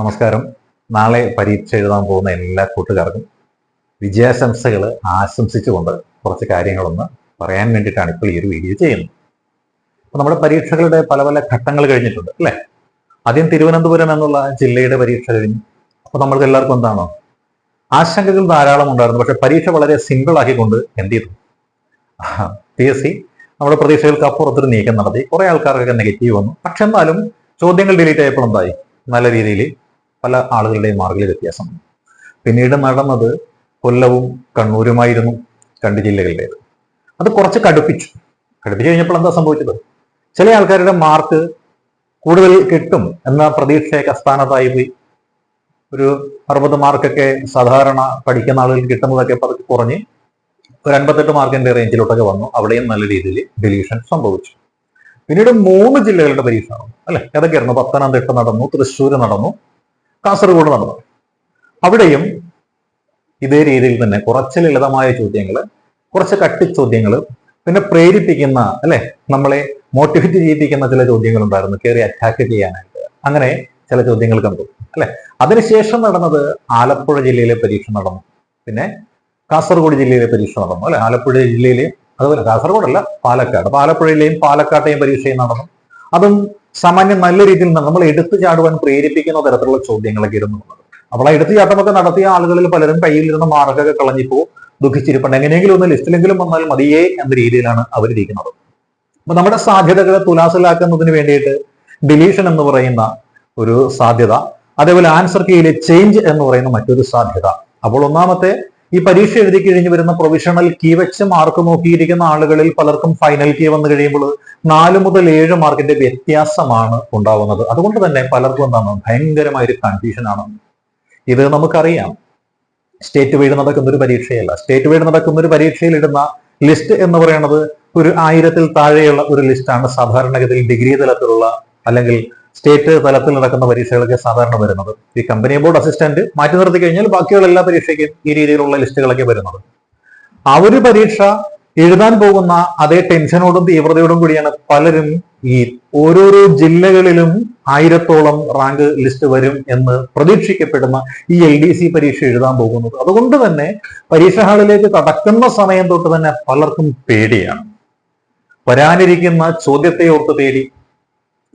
നമസ്കാരം. നാളെ പരീക്ഷ എഴുതാൻ പോകുന്ന എല്ലാ കൂട്ടുകാർക്കും വിജയാശംസകൾ ആശംസിച്ചുകൊണ്ട് കുറച്ച് കാര്യങ്ങളൊന്ന് പറയാൻ വേണ്ടിയിട്ടാണ് ഇപ്പോൾ ഈ ഒരു വീഡിയോ ചെയ്യുന്നത്. അപ്പോൾ നമ്മുടെ പരീക്ഷകളുടെ പല പല ഘട്ടങ്ങൾ കഴിഞ്ഞിട്ടുണ്ട് അല്ലേ? ആദ്യം തിരുവനന്തപുരം എന്നുള്ള ജില്ലയുടെ പരീക്ഷ കഴിഞ്ഞു. അപ്പൊ നമ്മൾക്ക് എല്ലാവർക്കും എന്താണോ? ആശങ്കകൾ ധാരാളം ഉണ്ടായിരുന്നു. പക്ഷെ പരീക്ഷ വളരെ സിമ്പിൾ ആക്കിക്കൊണ്ട് എന്ത് ചെയ്തു? പി എസ് സി നമ്മുടെ പ്രതീക്ഷകൾക്ക് അപ്പുറത്തൊരു നീക്കം നടത്തി. കുറെ ആൾക്കാർക്കൊക്കെ നെഗറ്റീവ് വന്നു. പക്ഷെ എന്നാലും ചോദ്യങ്ങൾ ഡിലീറ്റ് ആയപ്പോൾ എന്തായി? നല്ല രീതിയിൽ പല ആളുകളുടെയും മാർഗിൽ വ്യത്യാസം പിന്നീട് നടന്നത് കൊല്ലവും കണ്ണൂരുമായിരുന്നു രണ്ട് ജില്ലകളിലേത്. അത് കുറച്ച് കടുപ്പിച്ചു. കടുപ്പിച്ചു കഴിഞ്ഞപ്പോൾ എന്താ സംഭവിച്ചത്? ചില ആൾക്കാരുടെ മാർക്ക് കൂടുതൽ കിട്ടും എന്ന പ്രതീക്ഷയൊക്കെ അസ്ഥാനത്തായി പോയി. ഒരു അറുപത് മാർക്കൊക്കെ സാധാരണ പഠിക്കുന്ന ആളുകൾ കിട്ടുന്നതൊക്കെ പതുക്കെ കുറഞ്ഞ് ഒരു അൻപത്തെട്ട് മാർക്കിന്റെ റേഞ്ചിലോട്ടൊക്കെ വന്നു. അവിടെയും നല്ല രീതിയിൽ ഡിലീഷൻ സംഭവിച്ചു. പിന്നീട് മൂന്ന് ജില്ലകളുടെ പരീക്ഷ അല്ലെ? ഏതൊക്കെയായിരുന്നു? പത്തനംതിട്ട നടന്നു തൃശ്ശൂർ നടന്നു കാസർഗോഡ് നടന്നു. അവിടെയും ഇതേ രീതിയിൽ തന്നെ കുറച്ച് ലളിതമായ ചോദ്യങ്ങൾ കുറച്ച് കട്ടി ചോദ്യങ്ങൾ പിന്നെ പ്രേരിപ്പിക്കുന്ന അല്ലെ? നമ്മളെ മോട്ടിവേറ്റ് ചെയ്യിപ്പിക്കുന്ന ചില ചോദ്യങ്ങൾ ഉണ്ടായിരുന്നു കയറി അറ്റാക്ക് ചെയ്യാനായിട്ട്. അങ്ങനെ ചില ചോദ്യങ്ങൾ കണ്ടു അല്ലെ? അതിനുശേഷം നടന്നത് ആലപ്പുഴ ജില്ലയിലെ പരീക്ഷ നടന്നു. പിന്നെ കാസർഗോഡ് ജില്ലയിലെ പരീക്ഷ നടന്നു അല്ലെ? ആലപ്പുഴ ജില്ലയിലെ അതുപോലെ കാസർഗോഡല്ല പാലക്കാട്. അപ്പൊ ആലപ്പുഴയിലെയും പാലക്കാട്ടെയും പരീക്ഷയും നടന്നു. അതും സാമാന്യം നല്ല രീതിയിൽ നമ്മൾ എടുത്തു ചാടുവാൻ പ്രേരിപ്പിക്കുന്ന തരത്തിലുള്ള ചോദ്യങ്ങളൊക്കെ ഇരുന്നു. അപ്പോൾ ആ എടുത്തു ചാട്ടമൊക്കെ നടത്തിയ ആളുകളിൽ പലരും കയ്യിലിരുന്ന മാർക്കൊക്കെ കളഞ്ഞിപ്പോ ദുഃഖിച്ചിരിപ്പുണ്ട്. എങ്ങനെയെങ്കിലും ഒന്ന് ലിസ്റ്റിലെങ്കിലും വന്നാൽ മതിയേ എന്ന രീതിയിലാണ് അവരിരിക്കുന്നത്. അപ്പൊ നമ്മുടെ സാധ്യതകളെ തുലാസിലാക്കുന്നതിന് വേണ്ടിയിട്ട് ഡിലീഷൻ എന്ന് പറയുന്ന ഒരു സാധ്യത അതേപോലെ ആൻസർ കീയിലെ ചേഞ്ച് എന്ന് പറയുന്ന മറ്റൊരു സാധ്യത. അപ്പോൾ ഒന്നാമത്തെ ഈ പരീക്ഷ എഴുതി കഴിഞ്ഞ് വരുന്ന പ്രൊവിഷണൽ കീ വെച്ച് മാർക്ക് നോക്കിയിരിക്കുന്ന ആളുകളിൽ പലർക്കും ഫൈനൽ കീ വന്നു കഴിയുമ്പോൾ നാല് മുതൽ ഏഴ് മാർക്കിന്റെ വ്യത്യാസമാണ് ഉണ്ടാവുന്നത്. അതുകൊണ്ട് തന്നെ പലർക്കും എന്താണ് ഭയങ്കരമായ ഒരു കൺഫ്യൂഷൻ ആണ്. ഇത് നമുക്കറിയാം. സ്റ്റേറ്റ് വൈഡ് നടക്കുന്ന ഒരു പരീക്ഷയല്ല. സ്റ്റേറ്റ് വൈഡ് നടക്കുന്ന ഒരു പരീക്ഷയിൽ ഇടുന്ന ലിസ്റ്റ് എന്ന് പറയുന്നത് ഒരു ആയിരത്തിൽ താഴെയുള്ള ഒരു ലിസ്റ്റാണ് സാധാരണഗതിയിൽ ഡിഗ്രി തലത്തിലുള്ള അല്ലെങ്കിൽ സ്റ്റേറ്റ് തലത്തിൽ നടക്കുന്ന പരീക്ഷകളൊക്കെ സാധാരണ വരുന്നത്. ഈ കമ്പനി ബോർഡ് അസിസ്റ്റന്റ് മാറ്റി നിർത്തി കഴിഞ്ഞാൽ ബാക്കിയുള്ള എല്ലാ പരീക്ഷയ്ക്കും ഈ രീതിയിലുള്ള ലിസ്റ്റുകളൊക്കെ വരുന്നത്. ആ ഒരു പരീക്ഷ എഴുതാൻ പോകുന്ന അതേ ടെൻഷനോടും തീവ്രതയോടും കൂടിയാണ് പലരും ഈ ഓരോരോ ജില്ലകളിലും ആയിരത്തോളം റാങ്ക് ലിസ്റ്റ് വരും എന്ന് പ്രതീക്ഷിക്കപ്പെടുന്ന ഈ എൽ ഡി സി പരീക്ഷ എഴുതാൻ പോകുന്നത്. അതുകൊണ്ട് തന്നെ പരീക്ഷാ ഹാളിലേക്ക് കടക്കുന്ന സമയം തൊട്ട് തന്നെ പലർക്കും പേടിയാണ്. വരാനിരിക്കുന്ന ചോദ്യത്തെ ഓർത്ത് തേടി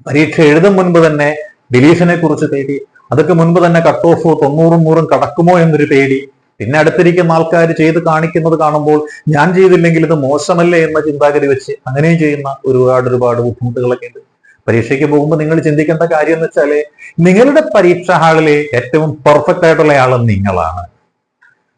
പരീക്ഷ എഴുതും മുൻപ് തന്നെ ഡിലീഷനെ കുറിച്ച് തേടി അതൊക്കെ മുൻപ് തന്നെ കട്ട് ഓഫ് തൊണ്ണൂറും നൂറും കടക്കുമോ എന്നൊരു പേടി പിന്നെ അടുത്തിരിക്കുന്ന ആൾക്കാർ ചെയ്ത് കാണിക്കുന്നത് കാണുമ്പോൾ ഞാൻ ചെയ്തില്ലെങ്കിൽ ഇത് മോശമല്ലേ എന്ന ചിന്താഗതി വെച്ച് അങ്ങനെയും ചെയ്യുന്ന ഒരുപാട് ഒരുപാട് ബുദ്ധിമുട്ടുകളൊക്കെ ഉണ്ട്. പരീക്ഷയ്ക്ക് പോകുമ്പോൾ നിങ്ങൾ ചിന്തിക്കേണ്ട കാര്യം എന്ന് വെച്ചാൽ നിങ്ങളുടെ പരീക്ഷ ഹാളിലെ ഏറ്റവും പെർഫെക്റ്റ് ആയിട്ടുള്ള ആൾ നിങ്ങളാണ്.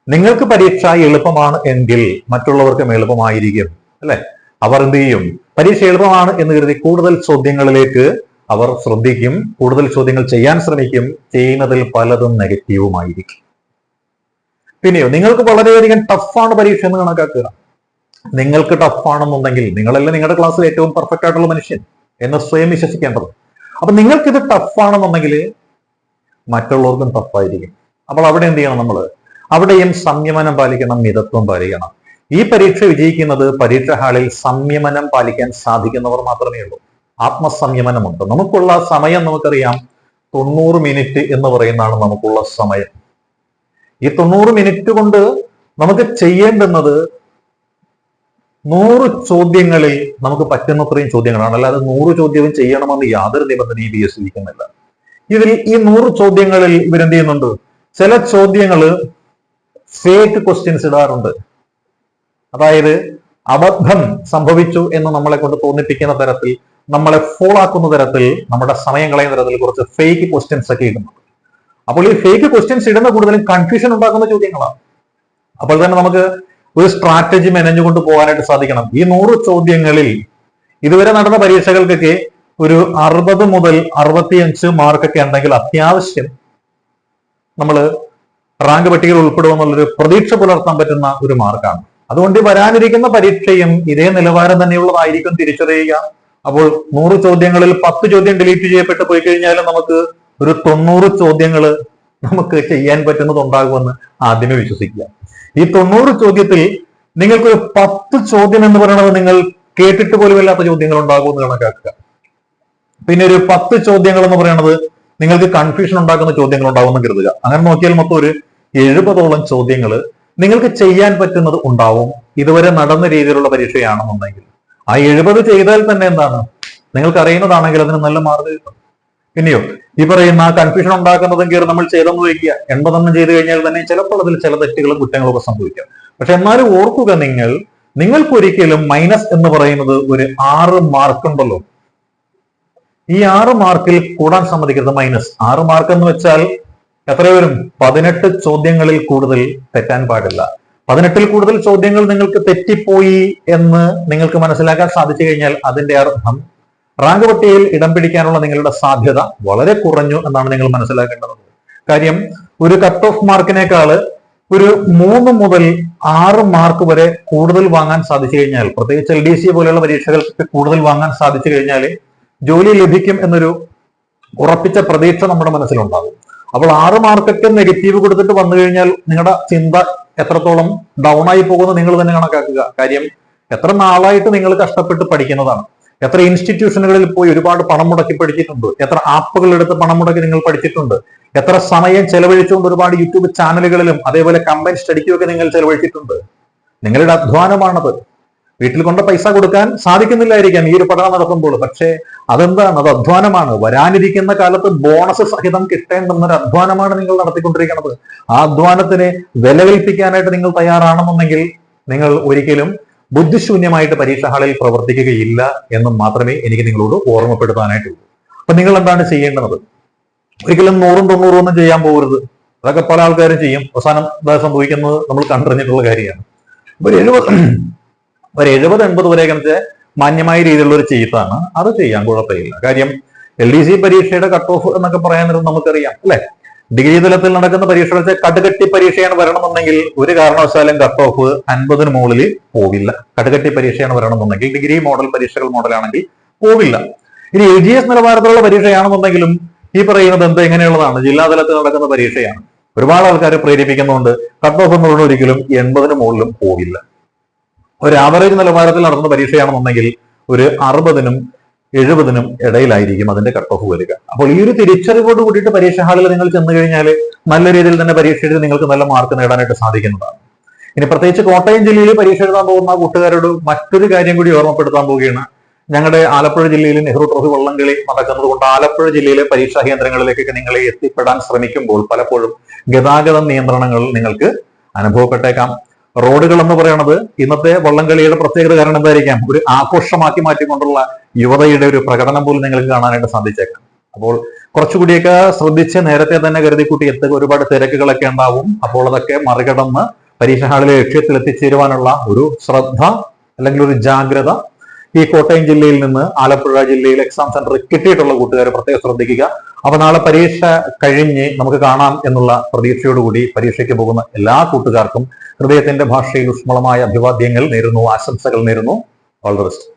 നിങ്ങൾക്ക് പരീക്ഷ എളുപ്പമാണ് എങ്കിൽ മറ്റുള്ളവർക്കും എളുപ്പമായിരിക്കും അല്ലെ? അവർ എന്ത് ചെയ്യും? പരീക്ഷ എളുപ്പമാണ് എന്ന് കരുതി കൂടുതൽ ചോദ്യങ്ങളിലേക്ക് അവർ ശ്രദ്ധിക്കും കൂടുതൽ ചോദ്യങ്ങൾ ചെയ്യാൻ ശ്രമിക്കും ചെയ്യുന്നതിൽ പലതും നെഗറ്റീവുമായിരിക്കും. പിന്നെയോ നിങ്ങൾക്ക് വളരെയധികം ടഫാണ് പരീക്ഷ എന്ന് കണക്കാക്കുക. നിങ്ങൾക്ക് ടഫാണെന്നുണ്ടെങ്കിൽ നിങ്ങളല്ലേ നിങ്ങളുടെ ക്ലാസ്സിൽ ഏറ്റവും പെർഫെക്റ്റ് ആയിട്ടുള്ള മനുഷ്യൻ എന്ന് സ്വയം വിശ്വസിക്കേണ്ടത് അപ്പൊ നിങ്ങൾക്കിത് ടഫാണെന്നുണ്ടെങ്കിൽ മറ്റുള്ളവർക്കും ടഫായിരിക്കും അപ്പോൾ അവിടെ എന്ത് ചെയ്യണം നമ്മൾ അവിടെയും സംയമനം പാലിക്കണം മിതത്വം പാലിക്കണം. ഈ പരീക്ഷ വിജയിക്കുന്നത് പരീക്ഷ ഹാളിൽ സംയമനം പാലിക്കാൻ സാധിക്കുന്നവർ മാത്രമേ ഉള്ളൂ. ആത്മസംയമനമുണ്ട് നമുക്കുള്ള സമയം നമുക്കറിയാം. തൊണ്ണൂറ് മിനിറ്റ് എന്ന് പറയുന്നതാണ് നമുക്കുള്ള സമയം. ഈ തൊണ്ണൂറ് മിനിറ്റ് കൊണ്ട് നമുക്ക് ചെയ്യേണ്ടുന്നത് നൂറ് ചോദ്യങ്ങളിൽ നമുക്ക് പറ്റുന്നത്രയും ചോദ്യങ്ങളാണ്. അല്ലാതെ നൂറ് ചോദ്യവും ചെയ്യണമെന്ന് യാതൊരു നിബന്ധനയും ബി എസ് ഇതിൽ ഈ നൂറ് ചോദ്യങ്ങളിൽ ഇവരെന്ത് ചെയ്യുന്നുണ്ട് ചില ചോദ്യങ്ങൾ ഫേക്ക് ക്വസ്റ്റ്യൻസ് ഇടാറുണ്ട്. അതായത് അബദ്ധം സംഭവിച്ചു എന്ന് നമ്മളെ കൊണ്ട് തോന്നിപ്പിക്കുന്ന തരത്തിൽ നമ്മളെ ഫോളാക്കുന്ന തരത്തിൽ നമ്മുടെ സമയം കളയുന്ന തരത്തിൽ കുറച്ച് ഫേക്ക് ക്വസ്റ്റ്യൻസ് ഒക്കെ ഇടുന്നുണ്ട് അപ്പോൾ ഈ ഫേക്ക് ക്വസ്റ്റ്യൻസ് ഇടുന്ന കൂടുതലും കൺഫ്യൂഷൻ ഉണ്ടാക്കുന്ന ചോദ്യങ്ങളാണ് അപ്പോൾ തന്നെ നമുക്ക് ഒരു സ്ട്രാറ്റജി മെനഞ്ഞുകൊണ്ട് പോകാനായിട്ട് സാധിക്കണം. ഈ നൂറ് ചോദ്യങ്ങളിൽ ഇതുവരെ നടന്ന പരീക്ഷകൾക്കൊക്കെ ഒരു അറുപത് മുതൽ അറുപത്തിയഞ്ച് മാർക്കൊക്കെ ഉണ്ടെങ്കിൽ അത്യാവശ്യം നമ്മൾ റാങ്ക് പട്ടികയിൽ ഉൾപ്പെടുമെന്നുള്ളൊരു പ്രതീക്ഷ പുലർത്താൻ പറ്റുന്ന ഒരു മാർക്കാണ്. അതുകൊണ്ട് വരാനിരിക്കുന്ന പരീക്ഷയും ഇതേ നിലവാരം തന്നെയുള്ളതായിരിക്കും തിരിച്ചറിയുക. അപ്പോൾ നൂറ് ചോദ്യങ്ങളിൽ പത്ത് ചോദ്യം ഡിലീറ്റ് ചെയ്യപ്പെട്ട് പോയി കഴിഞ്ഞാലും നമുക്ക് ഒരു തൊണ്ണൂറ് ചോദ്യങ്ങൾ നമുക്ക് ചെയ്യാൻ പറ്റുന്നത് പറ്റുന്നതുണ്ടാകുമെന്ന് ആദ്യമേ വിശ്വസിക്കുക. ഈ തൊണ്ണൂറ് ചോദ്യത്തിൽ നിങ്ങൾക്ക് ഒരു പത്ത് ചോദ്യം എന്ന് പറയുന്നത് നിങ്ങൾ കേട്ടിട്ട് പോലും ഇല്ലാത്ത ചോദ്യങ്ങൾ ഉണ്ടാകുമെന്ന് കണക്കാക്കുക. പിന്നെ ഒരു പത്ത് ചോദ്യങ്ങൾ എന്ന് പറയുന്നത് നിങ്ങൾക്ക് കൺഫ്യൂഷൻ ഉണ്ടാക്കുന്ന ചോദ്യങ്ങൾ ഉണ്ടാവുമെന്ന് കരുതുക. അങ്ങനെ നോക്കിയാൽ മൊത്തം ഒരു എഴുപതോളം ചോദ്യങ്ങൾ നിങ്ങൾക്ക് ചെയ്യാൻ പറ്റുന്നത് ഉണ്ടാവും. ഇതുവരെ നടന്ന രീതിയിലുള്ള പരീക്ഷയാണെന്നുണ്ടെങ്കിൽ. ആ എഴുപത് ചെയ്താൽ തന്നെ എന്താണ്? നിങ്ങൾക്ക് അറിയുന്നതാണെങ്കിൽ അതിന് നല്ല മാർക്ക് കിട്ടും. പിന്നെയോ ഈ പറയുന്ന കൺഫ്യൂഷൻ ഉണ്ടാക്കുന്നതെങ്കിൽ നമ്മൾ ചെയ്തെന്ന് വയ്ക്കുക. എൺപതെണ്ണം ചെയ്തു കഴിഞ്ഞാൽ തന്നെ ചിലപ്പോൾ അതിൽ ചില തെറ്റുകളും കുറ്റങ്ങളും ഒക്കെ സംഭവിക്കാം. പക്ഷെ എന്നാലും ഓർക്കുക നിങ്ങൾ നിങ്ങൾക്കൊരിക്കലും മൈനസ് എന്ന് പറയുന്നത് ഒരു ആറ് മാർക്ക് ഉണ്ടല്ലോ. ഈ ആറ് മാർക്കിൽ കൂടാൻ സമ്മതിക്കരുത് മൈനസ് ആറ് മാർക്ക് എന്ന് വെച്ചാൽ എത്ര വരും? പതിനെട്ട് ചോദ്യങ്ങളിൽ കൂടുതൽ തെറ്റാൻ പാടില്ല. പതിനെട്ടിൽ കൂടുതൽ ചോദ്യങ്ങൾ നിങ്ങൾക്ക് തെറ്റിപ്പോയി എന്ന് നിങ്ങൾക്ക് മനസ്സിലാക്കാൻ സാധിച്ചു കഴിഞ്ഞാൽ അതിന്റെ അർത്ഥം റാങ്ക് പട്ടികയിൽ ഇടം പിടിക്കാനുള്ള നിങ്ങളുടെ സാധ്യത വളരെ കുറഞ്ഞു എന്നാണ് നിങ്ങൾ മനസ്സിലാക്കേണ്ടത്. കാര്യം ഒരു കട്ട് ഓഫ് മാർക്കിനേക്കാൾ ഒരു മൂന്ന് മുതൽ ആറ് മാർക്ക് വരെ കൂടുതൽ വാങ്ങാൻ സാധിച്ചു കഴിഞ്ഞാൽ പ്രത്യേകിച്ച് എൽ ഡി സി പോലെയുള്ള പരീക്ഷകൾക്ക് കൂടുതൽ വാങ്ങാൻ സാധിച്ചു കഴിഞ്ഞാൽ ജോലി ലഭിക്കും എന്നൊരു ഉറപ്പിച്ച പ്രതീക്ഷ നമ്മുടെ മനസ്സിലുണ്ടാകും. അപ്പോൾ ആറ് മാർക്കൊക്കെ നെഗറ്റീവ് കൊടുത്തിട്ട് വന്നു കഴിഞ്ഞാൽ നിങ്ങളുടെ ചിന്ത എത്രത്തോളം ഡൗൺ ആയി പോകുന്നത് നിങ്ങൾ തന്നെ കണക്കാക്കുക. കാര്യം എത്ര നാളായിട്ട് നിങ്ങൾ കഷ്ടപ്പെട്ട് പഠിക്കുന്നതാണ്. എത്ര ഇൻസ്റ്റിറ്റ്യൂഷനുകളിൽ പോയി ഒരുപാട് പണം മുടക്കി പഠിച്ചിട്ടുണ്ട്? എത്ര ആപ്പുകൾ എടുത്ത് പണം മുടക്കി നിങ്ങൾ പഠിച്ചിട്ടുണ്ട്? എത്ര സമയം ചെലവഴിച്ചുകൊണ്ട് ഒരുപാട് യൂട്യൂബ് ചാനലുകളിലും അതേപോലെ കമ്പൈൻ സ്റ്റഡിക്കുമൊക്കെ നിങ്ങൾ ചെലവഴിച്ചിട്ടുണ്ട്? നിങ്ങളുടെ അധ്വാനമാണത്. വീട്ടിൽ കൊണ്ട് പൈസ കൊടുക്കാൻ സാധിക്കുന്നില്ലായിരിക്കാം ഈ ഒരു പഠനം നടത്തുമ്പോൾ. പക്ഷേ അതെന്താണ്? അത് അധ്വാനമാണ്. വരാനിരിക്കുന്ന കാലത്ത് ബോണസ് സഹിതം കിട്ടേണ്ടെന്നൊരു അധ്വാനമാണ് നിങ്ങൾ നടത്തിക്കൊണ്ടിരിക്കുന്നത്. ആ അധ്വാനത്തിനെ വിലകൽപ്പിക്കാനായിട്ട് നിങ്ങൾ തയ്യാറാണെന്നുണ്ടെങ്കിൽ നിങ്ങൾ ഒരിക്കലും ബുദ്ധിശൂന്യമായിട്ട് പരീക്ഷ ഹാളിൽ പ്രവർത്തിക്കുകയില്ല എന്ന് മാത്രമേ എനിക്ക് നിങ്ങളോട് ഓർമ്മപ്പെടുത്താനായിട്ടുള്ളൂ. അപ്പൊ നിങ്ങൾ എന്താണ് ചെയ്യേണ്ടത്? ഒരിക്കലും നൂറും തൊണ്ണൂറും ഒന്നും ചെയ്യാൻ പോകരുത്. അതൊക്കെ പല ആൾക്കാരും ചെയ്യും. അവസാനം സംഭവിക്കുന്നത്? നമ്മൾ കണ്ടറിഞ്ഞിട്ടുള്ള കാര്യമാണ്. ഒരു എഴുപത് ഒരു എഴുപത് എൺപത് വരെ കണച്ച് മാന്യമായ രീതിയിലുള്ള ഒരു ചെയ്താണ് അത് ചെയ്യാൻ കുഴപ്പമില്ല. കാര്യം എൽ ഡി സി പരീക്ഷയുടെ കട്ട് ഓഫ് എന്നൊക്കെ പറയാൻ നേരം നമുക്കറിയാം അല്ലെ? ഡിഗ്രി തലത്തിൽ നടക്കുന്ന പരീക്ഷ വെച്ചാൽ കടുകട്ടി പരീക്ഷയാണ് വരണമെന്നുണ്ടെങ്കിൽ ഒരു കാരണവശാലും കട്ട് ഓഫ് അൻപതിന് മുകളിൽ പോവില്ല. കടുകട്ടി പരീക്ഷയാണ് വരണമെന്നുണ്ടെങ്കിൽ ഡിഗ്രി മോഡൽ പരീക്ഷകൾ മോഡലാണെങ്കിൽ പോവില്ല. ഇനി എൽ ജി എസ് നിലവാരത്തിലുള്ള പരീക്ഷയാണെന്നുണ്ടെങ്കിലും ഈ പറയുന്നത് എന്താ എങ്ങനെയുള്ളതാണ്? ജില്ലാ തലത്തിൽ നടക്കുന്ന പരീക്ഷയാണ്. ഒരുപാട് ആൾക്കാർ പ്രേരിപ്പിക്കുന്നുണ്ട്. കട്ട് ഓഫ് എന്ന് പറഞ്ഞാൽ ഒരിക്കലും എൺപതിന് മുകളിലും പോവില്ല. ഒരു ആവറേജ് നിലവാരത്തിൽ നടത്തുന്ന പരീക്ഷയാണെന്നുണ്ടെങ്കിൽ ഒരു അറുപതിനും എഴുപതിനും ഇടയിലായിരിക്കും അതിന്റെ കട്ട് ഓഫ് വരിക. അപ്പോൾ ഈ ഒരു തിരിച്ചറിവോട് കൂടിയിട്ട് പരീക്ഷാ ഹാളിൽ നിങ്ങൾ ചെന്ന് കഴിഞ്ഞാൽ നല്ല രീതിയിൽ തന്നെ പരീക്ഷ എഴുതി നിങ്ങൾക്ക് നല്ല മാർക്ക് നേടാനായിട്ട് സാധിക്കുന്നതാണ്. ഇനി പ്രത്യേകിച്ച് കോട്ടയം ജില്ലയിൽ പരീക്ഷ എഴുതാൻ പോകുന്ന കൂട്ടുകാരോട് മറ്റൊരു കാര്യം കൂടി ഓർമ്മപ്പെടുത്താൻ പോവുകയാണ്. ഞങ്ങളുടെ ആലപ്പുഴ ജില്ലയിൽ നെഹ്റു ട്രോഫി വള്ളംകളി നടക്കുന്നത് കൊണ്ട് ആലപ്പുഴ ജില്ലയിലെ പരീക്ഷാ കേന്ദ്രങ്ങളിലേക്കൊക്കെ നിങ്ങളെ എത്തിപ്പെടാൻ ശ്രമിക്കുമ്പോൾ പലപ്പോഴും ഗതാഗത നിയന്ത്രണങ്ങൾ നിങ്ങൾക്ക് അനുഭവപ്പെട്ടേക്കാം. റോഡുകൾ എന്ന് പറയുന്നത് ഇന്നത്തെ വള്ളംകളിയുടെ പ്രത്യേകത കാരണം എന്തായിരിക്കാം? ഒരു ആഘോഷമാക്കി മാറ്റിക്കൊണ്ടുള്ള യുവതയുടെ ഒരു പ്രകടനം പോലും നിങ്ങൾക്ക് കാണാനായിട്ട് സാധിച്ചേക്കാം. അപ്പോൾ കുറച്ചുകൂടിയൊക്കെ ശ്രദ്ധിച്ച് നേരത്തെ തന്നെ കരുതി കൂട്ടി എത്തുക ഒരുപാട് തിരക്കുകളൊക്കെ ഉണ്ടാവും. അപ്പോൾ അതൊക്കെ മറികടന്ന് പരീക്ഷ ഹാളിലെ ലക്ഷ്യത്തിൽ എത്തിച്ചേരുവാനുള്ള ഒരു ശ്രദ്ധ അല്ലെങ്കിൽ ഒരു ജാഗ്രത ഈ കോട്ടയം ജില്ലയിൽ നിന്ന് ആലപ്പുഴ ജില്ലയിൽ എക്സാം സെന്റർ കിട്ടിയിട്ടുള്ള കൂട്ടുകാരെ പ്രത്യേകം ശ്രദ്ധിക്കുക. അപ്പൊ നാളെ പരീക്ഷ കഴിഞ്ഞ് നമുക്ക് കാണാം എന്നുള്ള പ്രതീക്ഷയോടുകൂടി പരീക്ഷയ്ക്ക് പോകുന്ന എല്ലാ കൂട്ടുകാർക്കും ഹൃദയത്തിന്റെ ഭാഷയിൽ ഊഷ്മളമായ അഭിവാദ്യങ്ങൾ നേരുന്നു ആശംസകൾ നേരുന്നു. All the best